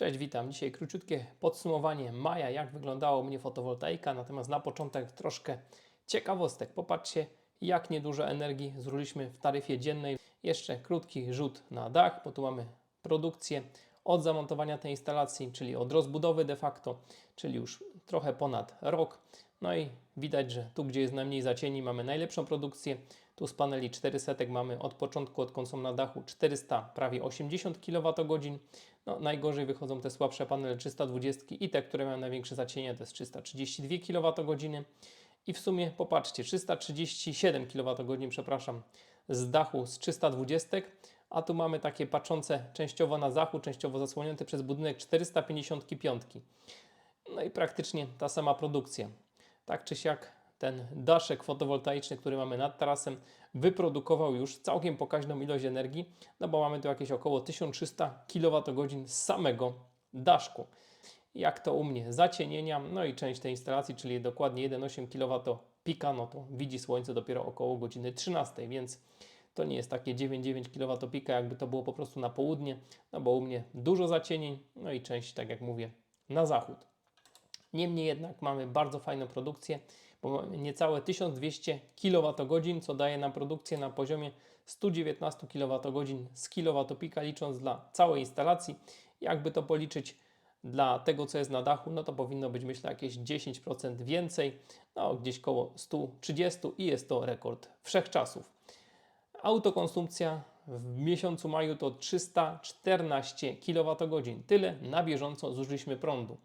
Cześć, witam. Dzisiaj króciutkie podsumowanie maja, jak wyglądało mnie fotowoltaika. Natomiast na początek troszkę ciekawostek. Popatrzcie, jak niedużo energii zużyliśmy w taryfie dziennej. Jeszcze krótki rzut na dach, bo tu mamy produkcję od zamontowania tej instalacji, czyli od rozbudowy de facto, czyli już trochę ponad rok. No i widać, że tu, gdzie jest najmniej zacieni, mamy najlepszą produkcję. Tu z paneli 400 mamy od początku, odkąd są na dachu 400, prawie 80 kWh. No, najgorzej wychodzą te słabsze panele 320 i te, które mają największe zacienie, to jest 332 kWh. I w sumie popatrzcie, 337 kWh, przepraszam, z dachu z 320, a tu mamy takie patrzące częściowo na dachu, częściowo zasłonięte przez budynek 455. No i praktycznie ta sama produkcja. Tak czy siak ten daszek fotowoltaiczny, który mamy nad tarasem, wyprodukował już całkiem pokaźną ilość energii, no bo mamy tu jakieś około 1300 kWh z samego daszku. Jak to u mnie? Zacienienia, no i część tej instalacji, czyli dokładnie 1,8 kW pika, no to widzi słońce dopiero około godziny 13, więc to nie jest takie 9,9 kW pika, jakby to było po prostu na południe, no bo u mnie dużo zacienień, no i część, tak jak mówię, na zachód. Niemniej jednak mamy bardzo fajną produkcję, bo niecałe 1200 kWh, co daje nam produkcję na poziomie 119 kWh z kWpika licząc dla całej instalacji. Jakby to policzyć dla tego, co jest na dachu, no to powinno być myślę jakieś 10% więcej, no gdzieś koło 130 i jest to rekord wszechczasów. Autokonsumpcja w miesiącu maju to 314 kWh. Tyle na bieżąco zużyliśmy prądu.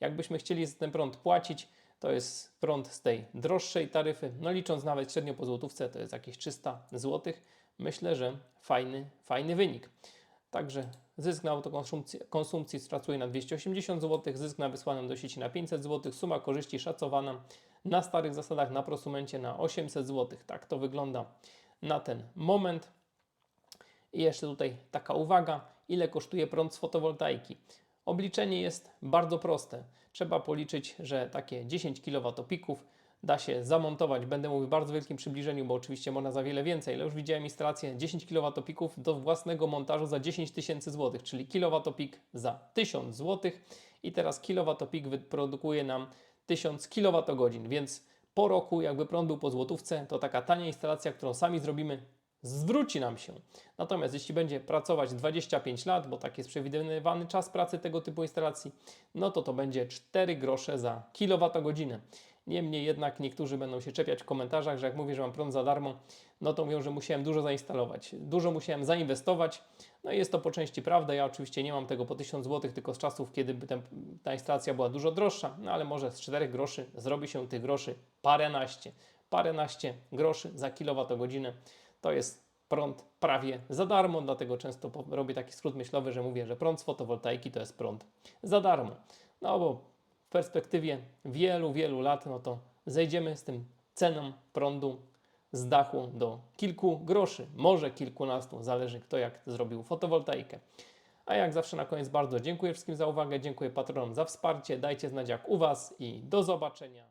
Jakbyśmy chcieli za ten prąd płacić, to jest prąd z tej droższej taryfy. No licząc nawet średnio po złotówce, to jest jakieś 300 zł. Myślę, że fajny, fajny wynik. Także zysk na autokonsumpcji konsumpcji szacuje na 280 zł, zysk na wysłanym do sieci na 500 zł, suma korzyści szacowana na starych zasadach na prosumencie na 800 zł. Tak to wygląda na ten moment. I jeszcze tutaj taka uwaga, ile kosztuje prąd z fotowoltaiki. Obliczenie jest bardzo proste. Trzeba policzyć, że takie 10 kWpików da się zamontować. Będę mówił w bardzo wielkim przybliżeniu, bo oczywiście można za wiele więcej, ale już widziałem instalację 10 kWpików do własnego montażu za 10 tysięcy złotych, czyli kilowatopik za 1000 zł i teraz kilowatopik wyprodukuje nam 1000 kWh, więc po roku jakby prąd był po złotówce, to taka tania instalacja, którą sami zrobimy, zwróci nam się. Natomiast jeśli będzie pracować 25 lat, bo tak jest przewidywany czas pracy tego typu instalacji, no to to będzie 4 grosze za kilowatogodzinę. Niemniej jednak niektórzy będą się czepiać w komentarzach, że jak mówię, że mam prąd za darmo, no to mówią, że musiałem dużo zainstalować, dużo musiałem zainwestować. No i jest to po części prawda. Ja oczywiście nie mam tego po 1000 zł, tylko z czasów, kiedy ta instalacja była dużo droższa, no ale może z 4 groszy zrobi się tych groszy paręnaście. Paręnaście groszy za kilowatogodzinę to jest prąd prawie za darmo, dlatego często robię taki skrót myślowy, że mówię, że prąd z fotowoltaiki to jest prąd za darmo. No bo w perspektywie wielu, wielu lat, no to zejdziemy z tym ceną prądu z dachu do kilku groszy, może kilkunastu, zależy kto jak zrobił fotowoltaikę. A jak zawsze na koniec bardzo dziękuję wszystkim za uwagę, dziękuję patronom za wsparcie, dajcie znać jak u Was i do zobaczenia.